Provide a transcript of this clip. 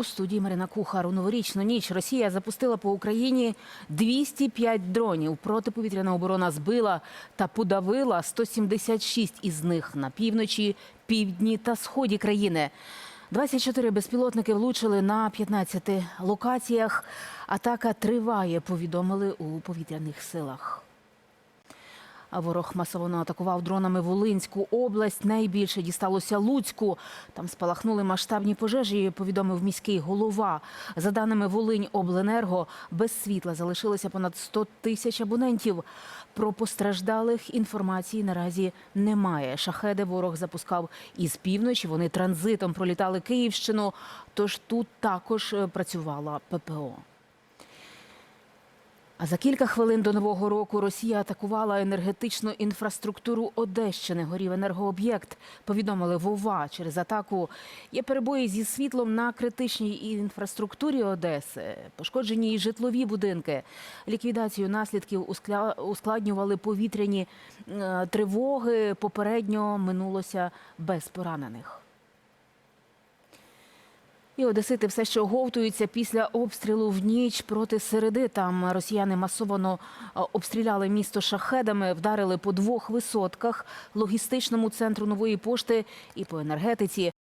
У студії Марина Кухар у новорічну ніч Росія запустила по Україні 205 дронів. Протиповітряна оборона збила та подавила 176 із них на півночі, півдні та сході країни. 24 безпілотники влучили на 15 локаціях. Атака триває, повідомили у повітряних силах. Ворог масово атакував дронами Волинську область. Найбільше дісталося Луцьку. Там спалахнули масштабні пожежі, повідомив міський голова. За даними Волинь Обленерго, без світла залишилося понад 100 тисяч абонентів. Про постраждалих інформації наразі немає. Шахеди ворог запускав із півночі. Вони транзитом пролітали Київщину. Тож тут також е, працювала ППО. А за кілька хвилин до нового року Росія атакувала енергетичну інфраструктуру Одещини. Горів енергооб'єкт. Повідомили Вова. Через атаку є перебої зі світлом на критичній інфраструктурі Одеси. Пошкоджені і житлові будинки. Ліквідацію наслідків ускладнювали повітряні е, тривоги. Попередньо минулося без поранених. І одесити все ще оговтуються після обстрілу в ніч проти середи. Там росіяни масово е, обстріляли місто шахедами, вдарили по двох висотках, логістичному центру нової пошти і по енергетиці.